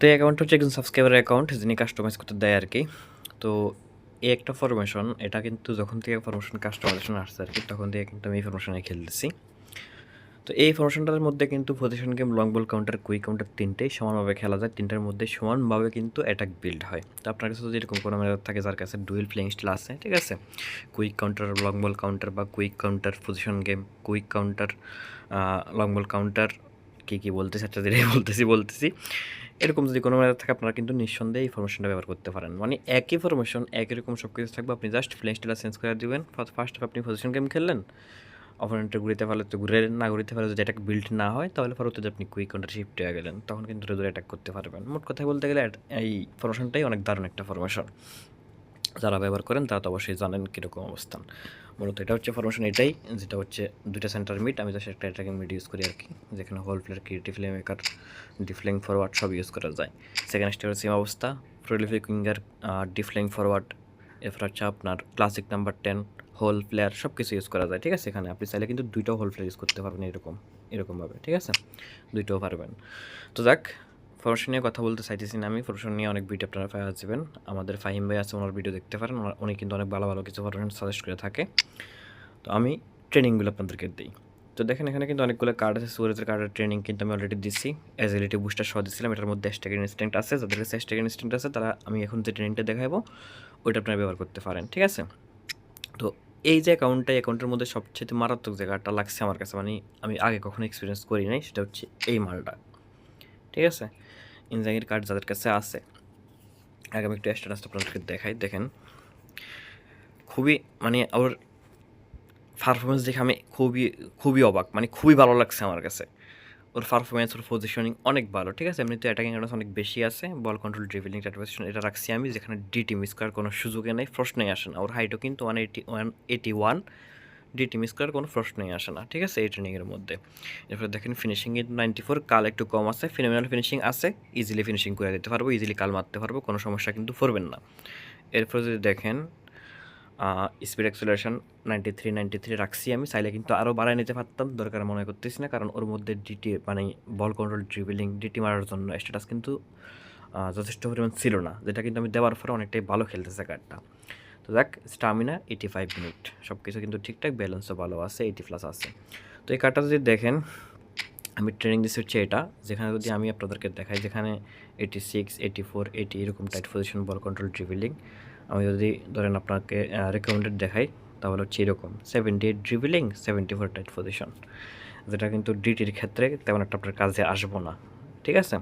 তো এই অ্যাকাউন্ট হচ্ছে একজন সাবস্ক্রাইবার অ্যাকাউন্ট যিনি কাস্টমাইজ করতে দেয় আর কি। তো এই একটা ফরমেশন এটা কিন্তু যখন থেকে ফরমেশন কাস্টমাইজেশন আসছে আর কি, তখন থেকে কিন্তু আমি এই ফরমেশনে খেলতেছি তো এই ফরমেশনটার মধ্যে কিন্তু position game long ball counter quick counter তিনটেই সমানভাবে খেলা যায়। তিনটার মধ্যে সমানভাবে কিন্তু অ্যাটাক বিল্ড হয়। তো আপনার কাছে যদি এরকম কোনো মেয়াদ থাকে যার কাছে ডুয়েল প্লেইং স্টাইল আছে, ঠিক আছে? Quick counter long ball counter বা quick counter position game quick counter long ball counter কী কী বলতেছি একটা দিনে বলতেছি বলতেছি। এরকম যদি কোনো মেয়াদ থাকে, আপনারা কিন্তু নিঃসন্দেহে এই ফরমেশনটা ব্যবহার করতে পারেন। মানে একই ফরমেশন একই রকম সব কিছু থাকবে। আপনি জাস্ট প্লেন স্টাইল চেঞ্জ করে দেবেন। ফার্স্ট আপনি পজিশন গেম খেললেন। অপোনেন্টে ঘুরিতে পারলে তো ঘুরে, না ঘুরিতে পারলে যদি অ্যাটাক বিল্ড না হয়, তাহলে পরবর্তীতে আপনি কুইক কাউন্টার শিফট হয়ে গেলেন। তখন কিন্তু দূরে অ্যাটাক করতে পারবেন। মোট কথা বলতে গেলে, এই ফরমেশনটাই অনেক দারুণ একটা ফরমেশন যারা ব্যবহার করেন, তারা তো অবশ্যই জানেন কীরকম অবস্থান। মূলত এটা হচ্ছে ফরমেশন এটাই, যেটা হচ্ছে দুইটা সেন্টার মিট আমি জাস্ট একটা অ্যাটাকিং মিট ইউজ করি আর কি যেখানে hole player creative playmaker deep lying forward সব ইউজ করা যায়। সেকেন্ড স্টেপের সেম অবস্থা prolific winger deep lying forward এরপর হচ্ছে আপনার classic number ten hole player সব কিছু ইউজ করা যায়, ঠিক আছে? এখানে আপনি চাইলে কিন্তু দুইটাও হোল প্লেয়ার ইউজ করতে পারবেন এরকম, এরকমভাবে, ঠিক আছে? দুইটাও পারবেন। তো যাক ফরমেশন নিয়ে কথা বলতে চাইতেছি না আমি। ফরমেশন নিয়ে অনেক ভিডিও আপনারা পাওয়া যাবেন। আমাদের ফাহিম ভাই আছে, ওনার ভিডিও দেখতে পারেন। উনি কিন্তু অনেক ভালো ভালো কিছু ফরমেশন সাজেস্ট করে থাকে। তো আমি ট্রেনিংগুলো আপনাদেরকে দিই। তো দেখেন, এখানে কিন্তু অনেকগুলো কার্ড আছে। সুরেজের কার্ডের ট্রেনিং কিন্তু আমি অলরেডি দিচ্ছি অ্যাজিলিটি বুস্টার সহ দিচ্ছিলাম এটার মধ্যে হ্যাশট্যাগ ইনস্ট্যান্ট আছে। যাদের কাছে হ্যাশট্যাগ ইনস্ট্যান্ট আছে, তারা আমি এখন যে ট্রেনিংটা দেখাবো, ওইটা আপনারা ব্যবহার করতে পারেন। ঠিক আছে? তো এই যে অ্যাকাউন্টটা অ্যাকাউন্টের মধ্যে সবচেয়ে মারাত্মক জায়গাটা লাগছে আমার কাছে মানে আমি আগে কখনো এক্সপিরিয়েন্স করি নাই, সেটা হচ্ছে এই মালটা। ঠিক আছে? ইনজাঙ্গির কার্ড যাদের কাছে আছে, আগে আমি একটু স্ট্যাটাসটা আপনাদেরকে দেখাই, দেখেন। খুবই মানে ওর পারফরমেন্স দেখে আমি খুবই খুবই অবাক মানে খুবই ভালো লাগছে আমার কাছে। ওর পারফরমেন্স ওর পজিশনিং অনেক ভালো, ঠিক আছে? এমনিতে অ্যাটাকিং অ্যাডভান্স অনেক বেশি আছে বল কন্ট্রোল ড্রিভিলিং পজিশন এটা রাখছি আমি, যেখানে ডিটি মিস করার কোনো সুযোগে নেই, প্রশ্নই আসে না। ওর হাইটও কিন্তু one eighty one eighty one DT miss করার কোনো প্রশ্নই আসে না, ঠিক আছে? এই ট্রেনিংয়ের মধ্যে। এরপরে দেখেন ফিনিশিং কিন্তু নাইনটি ফোর কাল একটু কম আছে ফিনোমিনাল ফিনিশিং আছে ইজিলি ফিনিশিং করে দিতে পারব ইজিলি কাল মারতে পারব, কোনো সমস্যা কিন্তু পড়বেন না। এরপর যদি দেখেন speed acceleration ninety three ninety three রাখছি আমি, চাইলে কিন্তু আরও বাড়ায় নিতে পারতাম, দরকার মনে করতেছি না, কারণ ওর মধ্যে ডিটি মানে বল কন্ট্রোল ড্রিবিলিং ডিটি মারার জন্য স্ট্যাটাস কিন্তু যথেষ্ট পরিমাণ ছিল না, যেটা কিন্তু আমি দেওয়ার পরে অনেকটাই ভালো খেলতেছে কার্ডটা তো দেখ স্টামিনা এইটি ফাইভ মিনিট সব কিছু কিন্তু ঠিকঠাক ব্যালেন্সও ভালো আছে এইটি প্লাস আছে। তো এই কার্ডটা যদি দেখেন, আমি ট্রেনিং দিচ্ছি হচ্ছে এটা, যেখানে যদি আমি আপনাদেরকে দেখাই, যেখানে eighty six eighty four eighty এরকম tight position ball control dribbling আমি যদি ধরেন আপনাকে রেকমেন্ডেড দেখাই, তাহলে হচ্ছে এরকম seventy eight dribbling seventy four tight position যেটা কিন্তু ডিটির ক্ষেত্রে তেমন একটা আপনার কাজে আসব না। ঠিক আছে?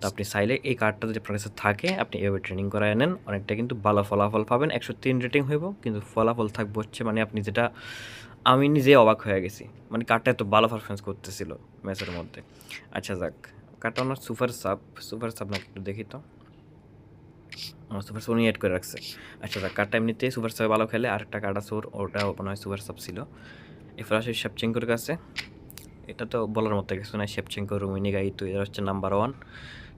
তো আপনি চাইলে এই কার্ডটা যদি আপনার থাকে, আপনি এভাবে ট্রেনিং করায় নেন। অনেকটা কিন্তু ভালো ফলাফল পাবেন। একশো তিন রেটিং হইব, কিন্তু ফলাফল থাকবে হচ্ছে মানে আপনি যেটা, আমি নিজে অবাক হয়ে গেছি। মানে কার্ডটা এত ভালো পারফরমেন্স করতেছিল ম্যাচের মধ্যে। আচ্ছা যাক কার্ডটা আমার সুপার সাব সুপার সাব নাকি একটু দেখি তো। আমার সুপার সাব উনি অ্যাড করে রাখছে। আচ্ছা যাক কার্ডটা এমনিতেই সুপার সাবে ভালো খেলে। আরেকটা কার্ড আছে ওর ওটা মনে হয় সুপার সাব ছিল। এরপর আসে শেপচেঙ্কোর কাছে। এটা তো বলার মতো কিছু নাই। শেপচেঙ্কো রুমিনি গাই তো এরা হচ্ছে নাম্বার ওয়ান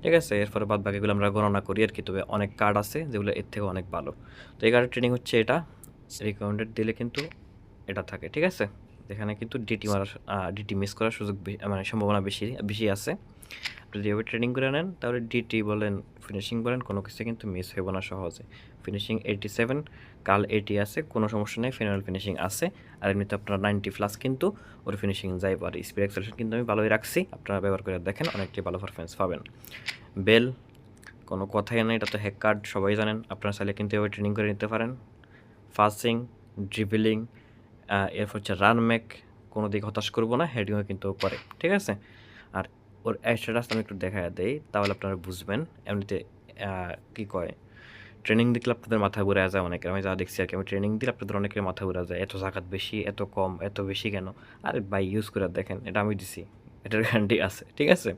ঠিক আছে, এরপরে বাদ বাকিগুলো আমরা গণনা করি আর কি, তবে অনেক কার্ড আছে যেগুলো এর থেকে অনেক ভালো। তো এই কার্ডের ট্রেনিং হচ্ছে এটা। রিকমেন্ডেড দিলে কিন্তু এটা থাকে, ঠিক আছে? এখানে কিন্তু ডিটি মারার ডিটি মিস করার সুযোগ মানে সম্ভাবনা বেশি বেশি আছে। আপনি যেভাবে ট্রেনিং করে নেন, তাহলে ডিটি বলেন ফিনিশিং বলেন, কোনো কিছু কিন্তু মিস হইব না সহজে। ফিনিশিং এইটি সেভেন কাল এইটি আছে, কোনো সমস্যা নেই ফিনাল ফিনিশিং আছে। আর এমনিতে আপনার নাইনটি প্লাস কিন্তু ওর ফিনিশিং যাইব। আর স্পিড এক্সেলেশন কিন্তু আমি ভালোই রাখছি, আপনারা ব্যবহার করে দেখেন, অনেকটাই ভালো পারফরমেন্স পাবেন। বেল কোনো কথাই নেই, এটা তো হ্যাক কার্ড সবাই জানেন, আপনারা চাইলে কিন্তু এভাবে ট্রেনিং করে নিতে পারেন। ফাসিং ড্রিবলিং এরপর হচ্ছে রান মেক কোনো দিক হতাশ করব না হেডিংও কিন্তু করে, ঠিক আছে? আর ওর স্ট্যাটাস আমি একটু দেখা দেই, তাহলে আপনারা বুঝবেন। এমনিতে কি কয় ট্রেনিং দেখলে আপনাদের মাথা ঘুরে যায় অনেকের। আমি যা দেখছি আর কি, আমি ট্রেনিং দিলে আপনাদের অনেকের মাথা ঘুরে যায়। এত জাকাত বেশি, এত কম, এত বেশি কেন? আরে বাই ইউজ করে দেখেন, এটা আমি দিছি। এটার গ্যারান্টি আছে, ঠিক আছে?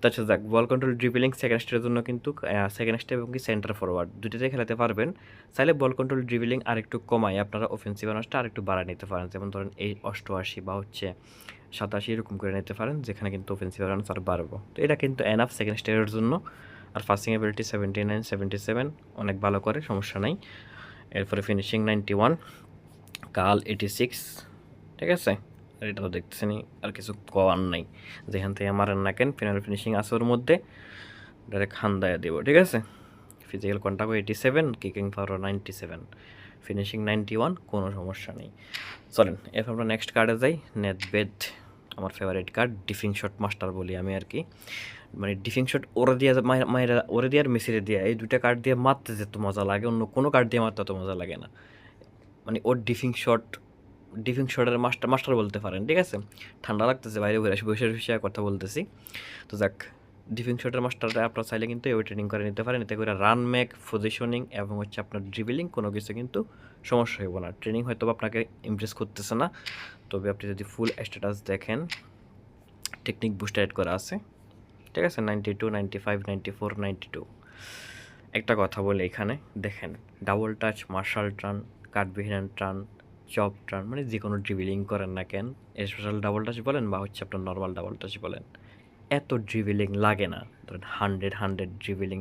তাছাড়া যাক বল কন্ট্রোল ড্রিবলিং সেকেন্ড স্টেজের জন্য কিন্তু সেকেন্ড স্টেপ এবং কি সেন্টার ফরওয়ার্ড দুটোতে খেলাতে পারবেন। চাইলে বল কন্ট্রোল ড্রিবলিং আর একটু কমায়, আপনারা অফেন্সিভ আনার্সটা আর একটু বাড়ায় নিতে পারেন। যেমন ধরেন এই অষ্টআশি বা হচ্ছে সাতাশি এরকম করে নিতে পারেন, যেখানে কিন্তু অফেন্সিভ আনার্স আর বাড়বো। তো এটা কিন্তু এনাফ সেকেন্ড স্টেজের জন্য। আর passing ability seventy nine seventy seven অনেক ভালো করে, সমস্যা নাই। এরপরে ফিনিশিং নাইনটি ওয়ান কাল এইটি সিক্স ঠিক আছে? আর এটা তো দেখতেছেনি আর কিছু কওয়ার নাই। যেখান থেকে আমার না কেন ফিনাল ফিনিশিং আছে ওর মধ্যে। ডাইরেক্ট হান্দায় দেবো, ঠিক আছে? Physical contact eighty seven kicking power ninety seven finishing ninety one কোনো সমস্যা নেই। চলেন, এরপর আমরা নেক্সট কার্ডে যাই। নেট বেদ আমার ফেভারিট কার্ড ডিফিং শট মাস্টার বলি আমি আর কি। মানে ডিফিং শট ওরে দিয়ে মায়েরা ওরে দিয়ে আর মেসিরে দিয়ে, এই দুইটা কার্ড দিয়ে মারতে যেত মজা লাগে, অন্য কোনো কার্ড দিয়ে মারতে অত মজা লাগে না। মানে ওর ডিফিং শট ডিফিং শটের মাস্টার মাস্টার বলতে পারেন, ঠিক আছে? ঠান্ডা লাগতেছে, বাইরে বসে বসে কথা বলতেছি। তো যাক ডিফিং শটের মাস্টারটা আপনারা চাইলে কিন্তু এও ট্রেনিং করে নিতে পারেন। এতে করে রান মেক পজিশনিং এবং হচ্ছে আপনার ড্রিবিলিং কোনো কিছু কিন্তু সমস্যা হইব না। ট্রেনিং হয়তো আপনাকে ইমপ্রেস করতেছে না। তবে আপনি যদি ফুল স্ট্যাটাস দেখেন টেকনিক বুস্টার অ্যাড করা আছে। ঠিক আছে? Ninety two ninety five four ninety two একটা কথা বলে এখানে, দেখেন ডাবল টাচ মার্শাল টার্ন কাঠবিহীন টার্ন চপ টার্ন মানে যে কোনো ড্রিবিলিং করেন না কেন স্পেশাল ডাবল টাচ বলেন বা হচ্ছে আপনার নর্মাল ডাবল টাচ বলেন। এত ড্রিবিলিং লাগে না। ধরেন হান্ড্রেড হান্ড্রেড ড্রিবিলিং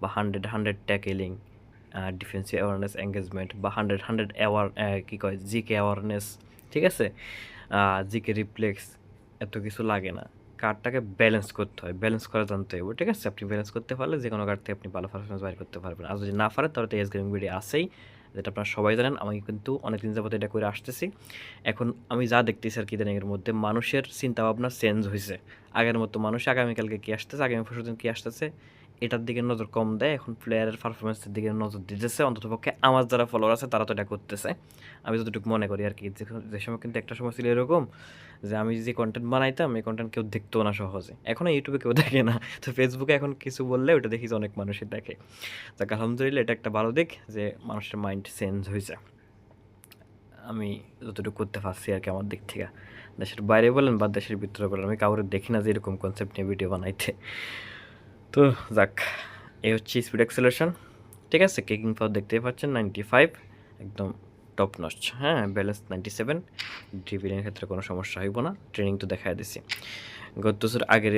বা hundred hundred tackling defensive awareness engagement বা হান্ড্রেড হান্ড্রেড অ্যাওয়ার কী কয় জিকে অ্যাওয়ারনেস ঠিক আছে? জিকে রিপ্লেক্স এত কিছু লাগে না। কার্ডটাকে ব্যালেন্স করতে হয়। ব্যালেন্স করা জানতে হবে, ঠিক আছে? আপনি ব্যালেন্স করতে পারলে যে কোনো কার্ড থেকে আপনি ভালো পারফরমেন্স বাইর করতে পারবেন। আর যদি না পারেন, তাহলে তো এস গেমিং ভিডিও আসেই যেটা আপনারা সবাই জানেন আমি কিন্তু অনেক দিন যাবত এটা করে আসতেছি। এখন আমি যা দেখতেছি আর কি এর মধ্যে, মানুষের চিন্তাভাবনা চেঞ্জ হয়েছে আগের মতো মানুষ আগামীকালকে কী আসতেছে, আগামী পরশু দিন কী আসতেছে এটার দিকে নজর কম দেয়, এখন প্লেয়ারের পারফরমেন্সের দিকে নজর দিতেছে, অন্ততপক্ষে আমার যারা ফলোয়ার আছে তারা তো এটা করতেছে। আমি যতটুকু মনে করি আর কি যে সময় কিন্তু একটা সময় ছিল এরকম যে আমি যে কন্টেন্ট বানাইতাম, এই কন্টেন্ট কেউ দেখতো না সহজে। এখন ইউটিউবে কেউ দেখে না। তো ফেসবুকে এখন কিছু বললে ওটা দেখি যে অনেক মানুষই দেখে। যাক, আলহামদুলিল্লাহ এটা একটা ভালো দিক যে মানুষের মাইন্ড চেঞ্জ হয়েছে আমি যতটুকু করতে পারছি আর কি আমার দিক থেকে। দেশের বাইরে বলেন বা দেশের ভিতরে বলেন, আমি কাউরে দেখি না যে এরকম কনসেপ্ট নিয়ে ভিডিও বানাইতে। তো যাক, এই হচ্ছে স্পিড অ্যাক্সেলেশন ঠিক আছে কেকিং পাওয়ার দেখতেই পাচ্ছেন নাইনটি ফাইভ একদম টপ নচ হ্যাঁ ব্যালেন্স নাইনটি সেভেন ড্রিবিলিংয়ের ক্ষেত্রে কোনো সমস্যা হইব না ট্রেনিং তো দেখাই দিছি। গত বছর আগের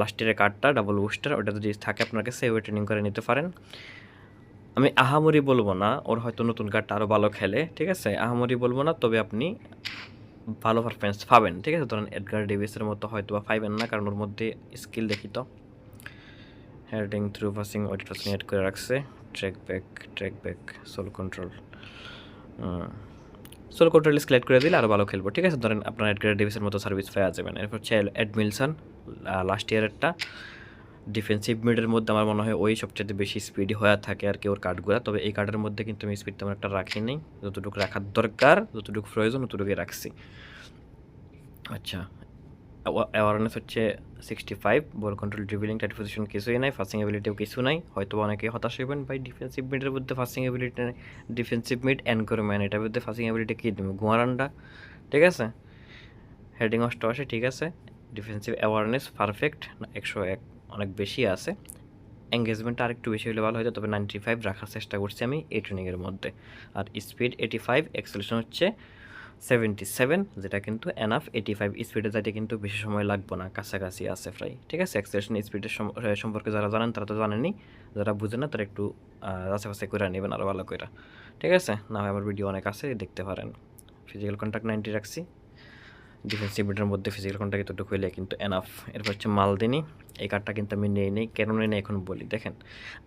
লাস্ট ইয়ারের কার্ডটা ডাবল বুস্টার ওটা যদি থাকে আপনার কাছে ওই ট্রেনিং করে নিতে পারেন। আমি আহামরি বলব না, ওর হয়তো নতুন কার্ডটা আরও ভালো খেলে, ঠিক আছে? আহামরি বলব না, তবে আপনি ভালো পারফরমেন্স পাবেন, ঠিক আছে? ধরেন এডগার ডেভিসের মতো হয়তো বা পাইবেন না, কারণ ওর মধ্যে স্কিল দেখি তো। Heading through passing passing add করে রাখছে। Track back track back sole control sole control select করে দিলে আরও ভালো খেলব, ঠিক আছে? ধরেন আপনার এডগার ডেভিসের মতো সার্ভিস পাওয়া যাবেন এরপর হচ্ছে অ্যাডমিলসন লাস্ট ইয়ারেরটা ডিফেন্সিভ মিডের মধ্যে আমার মনে হয় ওই সবচেয়ে বেশি স্পিডি হয়ে থাকে আর কি ওর কার্ডগুলো তবে এই কার্ডের মধ্যে কিন্তু আমি স্পিড তেমন একটা রাখি নেই। যতটুকু রাখার দরকার, যতটুকু প্রয়োজন, ততটুকুই রাখছি। আচ্ছা অ্যাওয়ারনেস হচ্ছে sixty five ball control dribbling tight position কিছুই নাই ফাস্টিং এবিলিটিও কিছু নাই। হয়তো অনেকে হতাশ হইবেন, ভাই ডিফেন্সিভ মিডের মধ্যে passing ability defensive mid man এটার মধ্যে ফাস্টিং এবিলিটি কী দেবে? ঘুমারান্ডা ঠিক আছে? হেডিং অষ্টআশি ঠিক আছে। ডিফেন্সিভ অ্যাওয়ারনেস পারফেক্ট একশো এক অনেক বেশি আছে। এঙ্গেজমেন্টটা আরেকটু বেশি হলে ভালো হতো তবে নাইনটি ফাইভ রাখার চেষ্টা করছি আমি এই ট্রেনিংয়ের মধ্যে। আর স্পিড এইটি ফাইভ এক্সেলেশন হচ্ছে সেভেন্টি সেভেন যেটা কিন্তু এনাফ এইটি ফাইভ স্পিডে যাইতে কিন্তু বেশি সময় লাগবে না, কাছাকাছি আছে প্রায়, ঠিক আছে? এক্সেলেশন স্পিডের সম্পর্কে যারা জানেন, তারা তো জানেনি যারা বুঝে না, তারা একটু আশেপাশে করে নেবেন আরও ভালো করে ঠিক আছে? না হয় আমার ভিডিও অনেক আছে, দেখতে পারেন। ফিজিক্যাল কন্ট্যাক্ট নাইনটি রাখছি। ডিফেন্সিভ মিডের মধ্যে ফিজিক্যাল কন্ট্যাক্ট এতটুকু হইলে কিন্তু এনাফ এরপর হচ্ছে মালদিনি, এই কার্ডটা কিন্তু আমি নেই নেই, কেন নেই এখন বলি, দেখেন?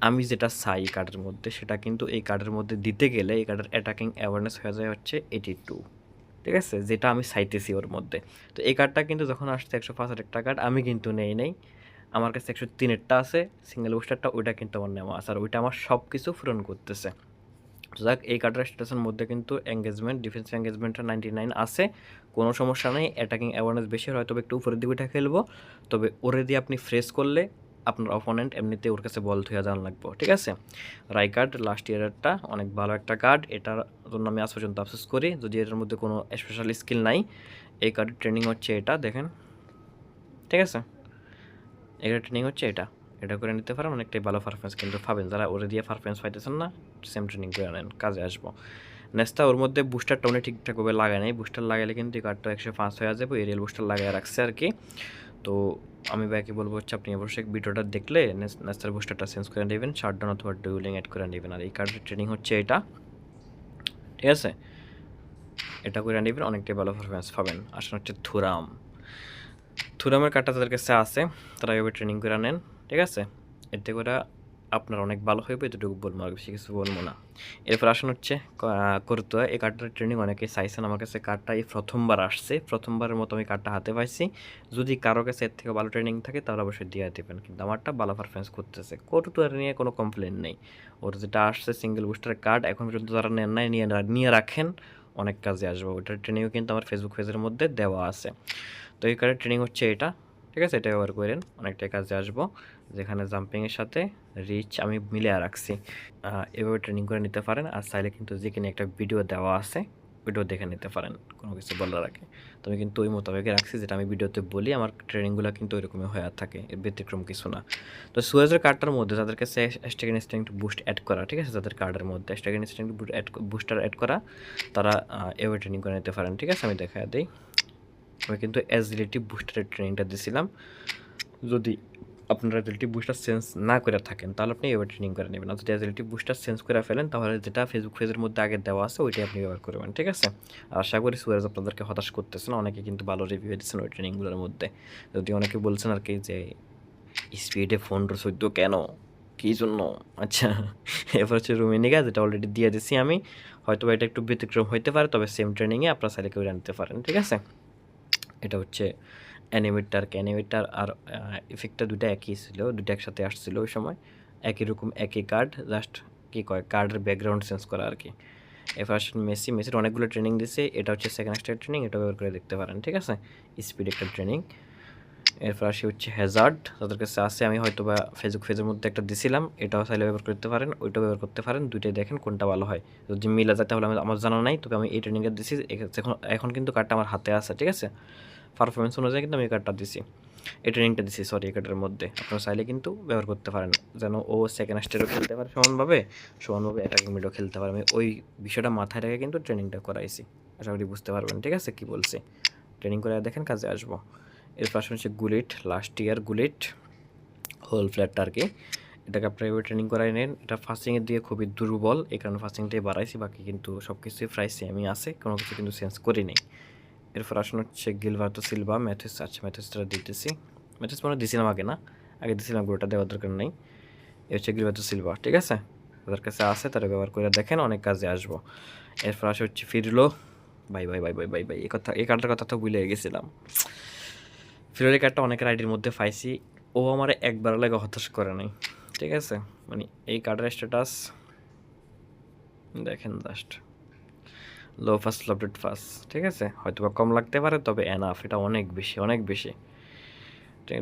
আমি যেটা চাই এই কার্ডের মধ্যে, সেটা কিন্তু এই কার্ডের মধ্যে দিতে গেলে এই কার্ডের অ্যাটাকিং অ্যাওয়ারনেস হয়ে যায় হচ্ছে এইটি টু ঠিক আছে? যেটা আমি চাইতেছি ওর মধ্যে। তো এই কার্ডটা কিন্তু যখন আসছে একশো পাঁচ একটা কার্ড আমি কিন্তু নেই নেই। আমার কাছে একশো তিনেরটা আছে সিঙ্গেল বুস্টারটা ওইটা কিন্তু আমার নেওয়া আছে। আর ওইটা আমার সব কিছু পূরণ করতেছে। যাক, এই কার্ডের স্ট্যাটাসের মধ্যে কিন্তু এঙ্গেজমেন্ট ডিফেন্স এঙ্গেজমেন্টটা নাইনটি নাইন আছে। কোনো সমস্যা নেই অ্যাটাকিং অ্যাওয়ারনেস বেশি হয় তবে একটু উপরের দিকে খেলব। তবে ওরে দিয়ে আপনি ফ্রেশ করলে আপনার অপোনেন্ট এমনিতে ওর কাছে বল থুয়া জান লাগবো ঠিক আছে? রাই কার্ড লাস্ট ইয়ারেরটা অনেক ভালো একটা কার্ড এটার জন্য আমি আজ পর্যন্ত আফসোস করি, যদি এটার মধ্যে কোনো স্পেশাল স্কিল নাই, এই কার্ডের ট্রেনিং হচ্ছে এটা, দেখেন। ঠিক আছে? এটা ট্রেনিং হচ্ছে এটা এটা করে নিতে পারেন, অনেকটাই ভালো পারফরমেন্স কিন্তু পাবেন। যারা ওরে দিয়ে পারফরমেন্স পাইতেছেন না সেম ট্রেনিং করে নেন, কাজে আসব। নেক্সটটা ওর মধ্যে বুস্টারটা উনি ঠিকঠাকভাবে লাগায় নাই বুস্টার লাগাইলে কিন্তু এই কার্ডটা একশো পাঁচ হয়ে যাবে এরিয়াল বুস্টার লাগাই রাখছে আর কি। তো আমি ব্যাকে বলব হচ্ছে আপনি অবশ্যই ভিডিওটা দেখলে নেস্তার বুস্টারটা চেঞ্জ করে নেবেন শার্টডাউন অথবা ডুইলিং অ্যাড করে নেবেন। আর এই কার্ডের ট্রেনিং হচ্ছে এটা। ঠিক আছে? এটা করে নেবেন, অনেকটাই ভালো পারফরমেন্স পাবেন। আসলে হচ্ছে থুরাম থুরামের কার্ডটা তাদের কাছে আছে, তারা এভাবে ট্রেনিং করে নেন। ঠিক আছে? এতে করে আপনার অনেক ভালো হয়ে হইবে, এতটুকু বলব, আর বেশি কিছু বলব না। এরপর আসুন হচ্ছে করতে এই কার্ডটার ট্রেনিং অনেকে চাইছেন। আমার কাছে কার্ডটা এই প্রথমবার আসছে। প্রথমবারের মতো আমি কার্ডটা হাতে পাইছি। যদি কারও কাছে এর থেকে ভালো ট্রেনিং থাকে, তাহলে অবশ্যই দিয়ে দেবেন। কিন্তু আমারটা ভালো পারফরমেন্স করতেছে। কোটোটার নিয়ে কোনো কমপ্লেন নেই। ওর যেটা আসছে সিঙ্গেল বুস্টার কার্ড এখন পর্যন্ত যারা নেন নাই, নিয়ে নিয়ে রাখেন। অনেক কাজে আসবে। ওটার ট্রেনিংও কিন্তু আমার ফেসবুক পেজের মধ্যে দেওয়া আছে। তো এই কার্ডের ট্রেনিং হচ্ছে এটা। ঠিক আছে? এটা ব্যবহার করেন। অনেকটাই কাজে আসব। যেখানে জাম্পিংয়ের সাথে রিচ আমি মিলিয়ে রাখছি। এভাবে ট্রেনিং করে নিতে পারেন। আর চাইলে কিন্তু যেখানে একটা ভিডিও দেওয়া আছে ভিডিও দেখে নিতে পারেন। কোনো কিছু বলার আগে। তো আমি কিন্তু ওই মোতাবেক রাখছি, যেটা আমি ভিডিওতে বলি। আমার ট্রেনিংগুলো কিন্তু ওইরকমই হয়ে থাকে। ব্যতিক্রম কিছু না। তো সুয়েজের কার্ডটার মধ্যে যাদের কাছে স্টেক ইনস্ট্যান্ট বুস্ট অ্যাড করা, ঠিক আছে? যাদের কার্ডের মধ্যে স্টেক ইনস্ট্যান্ট বুস্টার অ্যাড করা, তারা এভাবে ট্রেনিং করে নিতে পারেন। ঠিক আছে? আমি দেখা দিই। আমি কিন্তু অ্যাজিলিটি বুস্টারের ট্রেনিংটা দিয়েছিলাম যদি আপনারা অ্যাজিলিটি বুস্টার চেঞ্জ না করে থাকেন, তাহলে আপনি এবার ট্রেনিং করে নেবেন। আর যদি অ্যাজিলিটি বুস্টার চেঞ্জ করে ফেলেন, তাহলে যেটা ফেসবুক পেজের মধ্যে আগে দেওয়া আছে, ওইটাই আপনি ব্যবহার করবেন, ঠিক আছে? আর আশা করি সুয়ারেজ আপনাদেরকে হতাশ করতেছেন অনেকে কিন্তু ভালো রিভিউ দিচ্ছেন ওই ট্রেনিংগুলোর মধ্যে। যদি অনেকে বলছেন আর কি যে স্পিডে ফোন চোদ্দ কেন? কী জন্য? আচ্ছা এবার হচ্ছে রুমিনিকা যেটা অলরেডি দিয়ে দিছি আমি হয়তো এটা একটু ব্যতিক্রম হইতে পারে, তবে সেম ট্রেনিংয়ে আপনারা চাইলে কেউ আনতে পারেন, ঠিক আছে? এটা হচ্ছে অ্যানিমেটার অ্যানিমেটার আর ইফেক্টটা দুটো একই ছিল দুটো একসাথে আসছিল ওই সময়। একই রকম, একই কার্ড জাস্ট কী কয় কার্ডের ব্যাকগ্রাউন্ড চেঞ্জ করা আর কি। আসেন মেসি, মেসির অনেকগুলো ট্রেনিং দিছে এটা হচ্ছে সেকেন্ড স্টার ট্রেনিং এটা ব্যবহার করে দেখতে পারেন, ঠিক আছে? স্পিড একটা ট্রেনিং এরপর আসি হচ্ছে হ্যাজার্ড তাদের কাছে আছে, আমি হয়তো বা ফেসবুক ফেজের মধ্যে একটা দিছিলাম, এটাও চাইলে ব্যবহার করতে পারেন, ওইটাও ব্যবহার করতে পারেন, দুইটাই দেখেন কোনটা ভালো হয়। যদি মিলা যায় তাহলে আমি আমার জানা নাই, তবে আমি এই ট্রেনিংটা দিছি এখন এখন কিন্তু কার্ডটা আমার হাতে আছে, ঠিক আছে? পারফরমেন্স অনুযায়ী কিন্তু আমি এই কার্ডটা দিছি। এই ট্রেনিংটা দিছি সরি এই কার্ডের মধ্যে। আপনারা চাইলে কিন্তু ব্যবহার করতে পারেন। যেন ও সেকেন্ড স্টেরও খেলতে পারে সমানভাবে সমানভাবে অ্যাটাকিং মিডও খেলতে পারে। আমি ওই বিষয়টা মাথায় রেখে কিন্তু ট্রেনিংটা করাইছি। আশা করি বুঝতে পারবেন, ঠিক আছে? কী বলছি? ট্রেনিং করে দেখেন, কাজে আসব। এর পাশে হচ্ছে গুলিট লাস্ট ইয়ার গুলিট হোল ফ্ল্যাটটা আর কি এটাকে আপনারা এবার ট্রেনিং করাই নেন। এটা ফাস্টিংয়ের দিকে খুবই দুর্বল। এই কারণে ফাস্টিংটাই বাড়াইছি। বাকি কিন্তু সব কিছুই প্রায় সেমই আছে। কোনো কিছু কিন্তু চেঞ্জ করি নেই। এরপর আসুন হচ্ছে গিলভার্তো সিলভা ম্যাথিস আচ্ছা ম্যাথিসটা দিতেছি ম্যাথিস মনে দিছিলাম আগে না আগে দিছিলাম গোটা দেওয়ার দরকার নেই। এ হচ্ছে গিলভার্তো সিলভা, ঠিক আছে? তাদের কাছে আছে তারা ব্যবহার করে দেখেন, অনেক কাজে আসব। এরপর আসে হচ্ছে Pirlo, bye bye bye bye bye bye, এই কথা, এই কার্ডটার কথা তো ভুলে গেছিলাম। ফিরোলি কার্ডটা অনেকের আইডির মধ্যে পাইছি, ও আমার একবার লাগে হতাশ করে নাই, ঠিক আছে? মানে এই কার্ডের স্ট্যাটাস দেখেন just low pass lofted pass ঠিক আছে? হয়তো বা কম লাগতে পারে, তবে এনাফ এটা অনেক বেশি অনেক বেশি।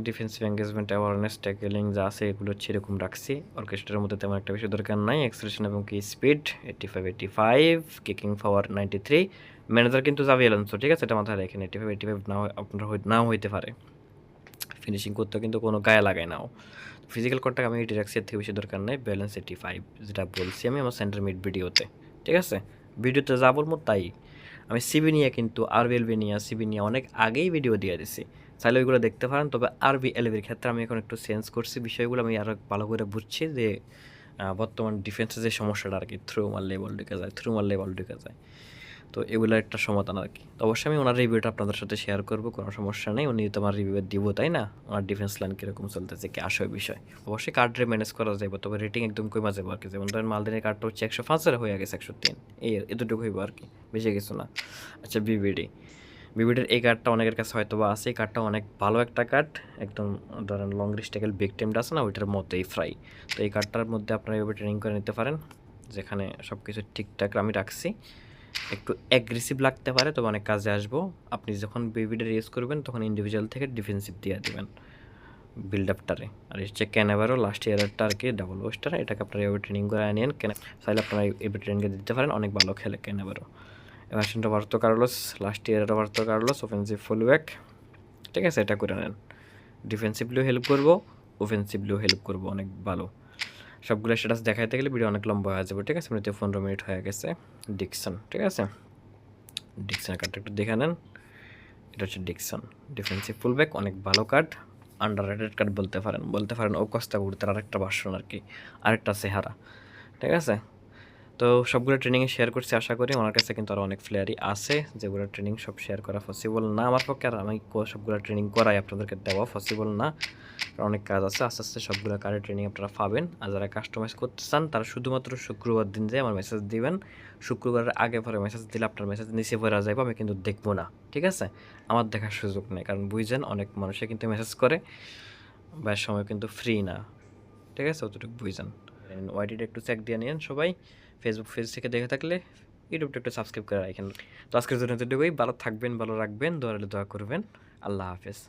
ডিফেন্সিভ এঙ্গেজমেন্ট অ্যাওয়ারনেস ট্যাকেলিং যা আছে, এগুলো হচ্ছে এরকম রাখছি। অর্কেস্ট্রার মধ্যে তেমন একটা বেশি দরকার নাই। এক্সপ্রেশন এবং কি speed eighty five eighty five kicking power ninety three manager কিন্তু যাবে এলান্সো ঠিক আছে, এটা মাথায় রেখেন eighty five eighty five now আপনার নাও হইতে পারে। ফিনিশিং করতে কিন্তু কোনো গায়ে লাগায় নাও। ফিজিক্যাল কোডটাকে আমি এটি রাখছি, এর থেকে বেশি দরকার নেই। ব্যালেন্স এইট্টি ফাইভ যেটা বলছি আমি আমার সেন্টার মিড ভিডিওতে ঠিক আছে? ভিডিওতে যা বলব তাই। আমি সিবি নিয়ে কিন্তু আরবি এলবি নিয়ে, সিবি নিয়ে অনেক আগেই ভিডিও দিয়ে দিছি। চাইলে ওইগুলো দেখতে পারেন, তবে আরবি এলবির ক্ষেত্রে আমি এখন একটু চেঞ্জ করছি বিষয়গুলো, আমি আরও ভালো করে বুঝছি যে বর্তমান ডিফেন্সের যে সমস্যাটা আর কি থ্রু মারলে বল ঢুকে যায় থ্রু মারলে বল ঢুকে যায়। তো এগুলো একটা সমাধান আর কি। তো অবশ্যই আমি ওনার রিভিউটা আপনাদের সাথে শেয়ার করব, কোনো সমস্যা নেই। উনি তো আমার রিভিউ দিব, তাই না? ওনার ডিফেন্স লাইন কীরকম চলতেছে, কি আসয় বিষয়। অবশ্যই কার্ডে ম্যানেজ করা যাবে তবে রেটিং একদম কমে যাবে আর কি। যেমন ধরেন মালদিনের কার্ডটা হচ্ছে একশো পাঁচের হয়ে গেছে একশো তিন। এই এতটুকু হইব আর কি, বেশি কিছু না। আচ্ছা বিবিডি বিবিডির এই কার্ডটা অনেকের কাছে হয়তো বা আছে। এই কার্ডটা অনেক ভালো একটা কার্ড একদম ধরেন লং রিস্টেকেল বিগ টেমটা আছে না, ওইটার মতোই ফ্রাই তো এই কার্ডটার মধ্যে আপনারা এভাবে ট্রেনিং করে নিতে পারেন। যেখানে সব কিছু ঠিকঠাক আমি রাখছি। একটু অ্যাগ্রেসিভ লাগতে পারে, তবে অনেক কাজে আসব। আপনি যখন বেবিটা রেস করবেন, তখন ইন্ডিভিজুয়াল থেকে ডিফেন্সিভ দিয়ে দেবেন বিল্ড আপটারে আর হচ্ছে ক্যানাভারও লাস্ট ইয়ারেরটা আর কি ডাবল ওয়েস্টার এটাকে আপনারা এভাবে ট্রেনিং করে আনিয়েন কেন চাইলে আপনারা এভাবে ট্রেনিংকে দিতে পারেন, অনেক ভালো খেলে ক্যানাভারও এবার সেটা রবার্তো কার্লোস লাস্ট ইয়ারের রবার্তো কার্লোস অফেন্সিভ ফুলব্যাক ঠিক আছে, এটা করে নেন। ডিফেন্সিভলিও হেল্প করব অফেন্সিভলিও হেল্প করব, অনেক ভালো। সবগুলো স্ট্যাটাস দেখাইতে গেলে ভিডিও অনেক লম্বা হয়ে যাবে, ঠিক আছে? এমনিতে পনেরো মিনিট হয়ে গেছে ডিকসন ঠিক আছে? ডিকসনের কার্ডটা একটু দেখে নেন। এটা হচ্ছে ডিকসন ডিফেন্সিভ ফুলব্যাক অনেক ভালো কার্ড আন্ডার রেটেড কার্ড বলতে পারেন বলতে পারেন ও কস্তা উড়তে আরেকটা ভার্সন আর কি আরেকটা সেহারা ঠিক আছে? তো সবগুলো ট্রেনিংয়ে শেয়ার করছি, আশা করি ওনার কাছে কিন্তু আরও অনেক প্লেয়ারই আছে, যেগুলো ট্রেনিং সব শেয়ার করা পসিবল না আমার পক্ষে, আর আমি সবগুলো ট্রেনিং করাই আপনাদেরকে দেওয়া পসিবল না। অনেক কাজ আছে, আস্তে আস্তে সবগুলো কারের ট্রেনিং আপনারা পাবেন। আর যারা কাস্টমাইজ করতে চান, তারা শুধুমাত্র শুক্রবার দিন যে আমার মেসেজ দিবেন। শুক্রবারের আগে পরে মেসেজ দিলে আপনার মেসেজ নিচে পড়া যাবে, আমি কিন্তু দেখব না, ঠিক আছে? আমার দেখার সুযোগ নেই, কারণ বুঝছেন, অনেক মানুষে কিন্তু মেসেজ করে, বা সময় কিন্তু ফ্রি না, ঠিক আছে? অতটুকু বুঝছেন। ওয়াইটিটা একটু চেক দিয়ে নিন সবাই ফেসবুক পেজ থেকে দেখে থাকলে ইউটিউবটা একটু সাবস্ক্রাইব করে রাখেন। তো আজকের জন্য এতটুকুই, ভালো থাকবেন, ভালো রাখবেন দোয়ারে দোয়া করবেন। আল্লাহ হাফেজ।